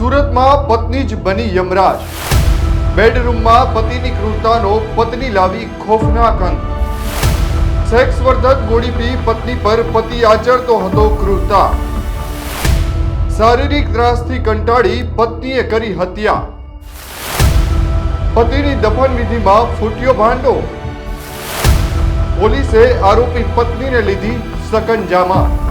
સુરતમાં પત્ની જ બની યમરાજ. બેડરૂમમાં પતિની ક્રૂરતાનો પત્ની લાવી ખોફનાક અંત સેક્સ વર્ધક ગોળી પી પત્ની પર પતિ આચરતો હતો ક્રૂરતા. શારીરિક ત્રાસથી કંટાળી પત્નીએ કરી હત્યા. પતિની દફન વિધિમાં ફૂટ્યો ભાંડો. પોલીસે આરોપી પત્નીને લીધી સકંજામાં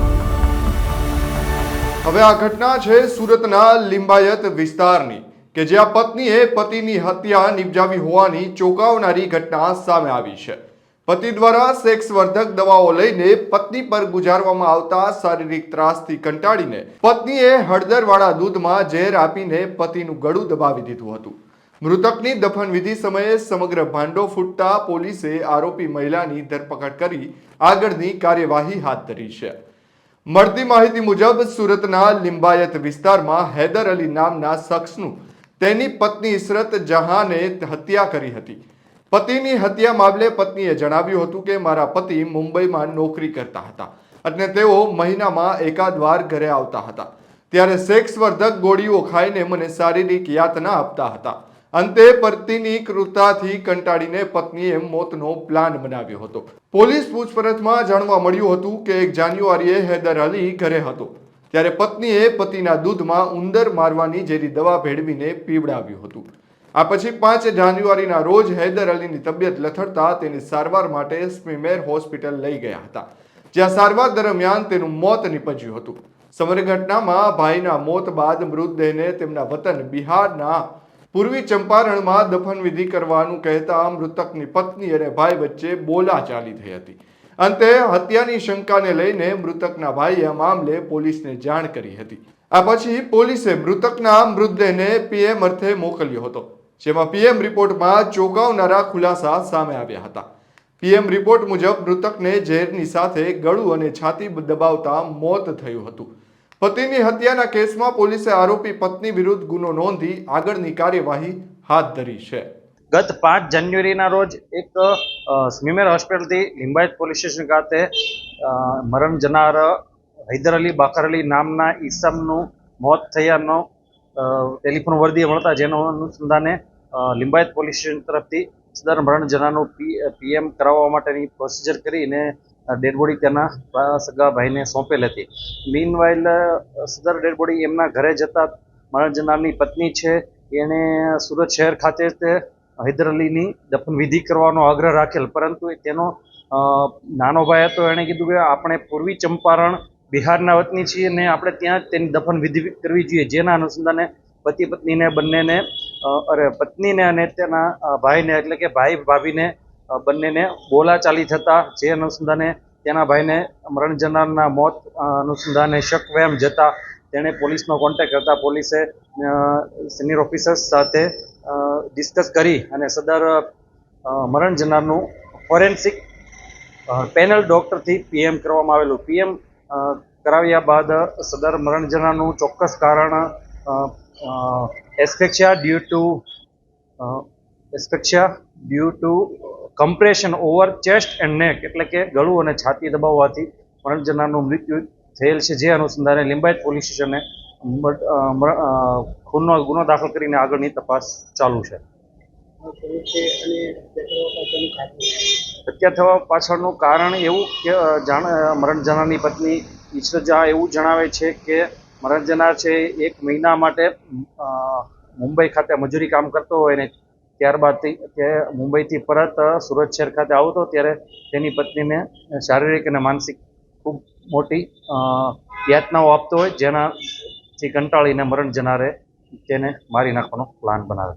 હવે આ ઘટના છે સુરતના લિંબાયત વિસ્તારની, કે જ્યાં પત્નીએ પતિની હત્યા નિપજાવી હોવાની ચોંકાવનારી ઘટના સામે આવી છે. પતિ દ્વારા સેક્સ વર્ધક દવાઓ લઈને પત્ની પર ગુજારવામાં આવતા શારીરિક ત્રાસથી કંટાળીને પત્નીએ હળદરવાળા દૂધમાં ઝેર આપીને પતિનું ગળું દબાવી દીધું હતું. મૃતકની દફન વિધિ સમયે સમગ્ર ભાંડો ફૂટતા પોલીસે આરોપી મહિલાની ધરપકડ કરી આગળની કાર્યવાહી હાથ ધરી છે. મળતી માહિતી મુજબ સુરતના લિંબાયત વિસ્તારમાં હૈદર અલી નામના શખ્સનું તેની પત્ની ઇસરત જહાને હત્યા કરી હતી. પતિની હત્યા મામલે પત્નીએ જણાવ્યું હતું કે મારા પતિ મુંબઈમાં નોકરી કરતા હતા અને તેઓ મહિનામાં એકાદ વાર ઘરે આવતા હતા. ત્યારે સેક્સ વર્ધક ગોળીઓ ખાઈને મને શારીરિક યાતના આપતા હતા. અંતે પત્નીની ક્રૂરતાથી કંટાળીને પત્નીએ મોતનો પ્લાન બનાવ્યો હતો. પોલીસ પૂછપરછમાં જાણવા મળ્યું હતું કે એક જાન્યુઆરીએ હૈદર અલી ઘરે હતો. ત્યારે પત્નીએ પતિના દૂધમાં ઉંદર મારવાની ઝેરી દવા ભેળવીને પીવડાવ્યું હતું. આ પછી પાંચ જાન્યુઆરીના રોજ હૈદર અલીની તબિયત લથડતા તેની સારવાર માટે સ્મીમેર હોસ્પિટલ લઈ ગયા હતા. જ્યાં સારવાર દરમિયાન તેનું મોત નીપજ્યું હતું. સમગ્ર ઘટનામાં ભાઈના મોત બાદ મૃતદેહને તેમના વતન બિહારના પૂર્વી ચંપારણમાં દફનવિધિ કરવાનું કહેતા મૃતકની પત્ની અને ભાઈ વચ્ચે બોલાચાલી થઈ હતી. અંતે હત્યાની શંકાને લઈને મૃતકના ભાઈએ મામલે પોલીસને જાણ કરી હતી. આ પછી પોલીસે મૃતકના મૃતદેહને પીએમ અર્થે મોકલ્યો હતો, જેમાં પીએમ રિપોર્ટમાં ચોંકાવનારા ખુલાસા સામે આવ્યા હતા. પીએમ રિપોર્ટ મુજબ મૃતકને ઝેરની સાથે ગળું અને છાતી દબાવતા મોત થયું હતું. પતિની હત્યાના કેસમાં પોલીસે આરોપી પત્ની વિરુદ્ધ ગુનો નોંધી આગળની કાર્યવાહી હાથ ધરી છે. ગત પાંચ જાન્યુઆરીના રોજ એક સ્મીમેર હોસ્પિટલથી લિંબાયત પોલીસ સ્ટેશન ખાતે મરણ જનાર હૈદર અલી બાકર અલી નામના ઈસમનું મોત થયાનો ટેલિફોન વર્દી મળતા જેનો અનુસંધાને લિંબાયત પોલીસ સ્ટેશન તરફથી સદર મરણ જનાનું પીએમ કરાવવા માટેની પ્રોસિજર કરીને ડેડ બોડી તેના સગા ભાઈને સોંપેલ હતી. મીન વાઇલ સદર ડેડ બોડી એમના ઘરે જતા મરણ પત્ની છે. એણે સુરત શહેર ખાતે તે હૈદર અલીની દફન વિધિ કરવાનો આગ્રહ રાખેલ. પરંતુ તેનો નાનો ભાઈ હતો, એણે કીધું કે આપણે પૂર્વી ચંપારણ બિહારના વતની છીએ અને આપણે ત્યાં જ તેની દફન વિધિ કરવી જોઈએ. જેના અનુસંધાને પતિ પત્નીને બંનેને અરે, પત્નીને અને તેના ભાઈને એટલે કે ભાઈ ભાભીને બંનેને બોલાચાલી થતા જે અનુસંધાને તેના ભાઈને મરણ જનારના મોત અનુસંધાને શક વહેમ જતા તેણે પોલીસનો કોન્ટેક્ટ કરતા પોલીસે સિનિયર ઓફિસર્સ સાથે ડિસ્કસ કરી અને સદર મરણ જનારનું ફોરેન્સિક પેનલ ડોક્ટરથી પીએમ કરવામાં આવેલું. પીએમ કરાવ્યા બાદ સદર મરણ જનારનું ચોક્કસ કારણ asphyxia due to asphyxia due to compression over chest and neck એટલે કે ગળું અને છાતી દબાવવાથી મરણજનારનું મૃત્યુ થયેલ છે. જે અનુસંધાને લિંબાયત પોલીસ સ્ટેશને ખૂનનો ગુનો દાખલ કરીને આગળની તપાસ ચાલુ છે. હત્યા થવા પાછળનું કારણ એવું કે જાણ મરણજનારની મરણ જનારની પત્ની ઈશ્વરજા એવું જણાવે છે કે મરણ જનાર છે એક મહિના માટે મુંબઈ ખાતે મજૂરી કામ કરતો હોય ને ત્યારબાદ તે તે મુંબઈથી પરત સુરત શહેર ખાતે આવતો ત્યારે તેની પત્નીને શારીરિક અને માનસિક ખૂબ મોટી યાતનાઓ આપતો હોય, જેનાથી કંટાળીને મરણ જનારે તેને મારી નાખવાનો પ્લાન બનાવે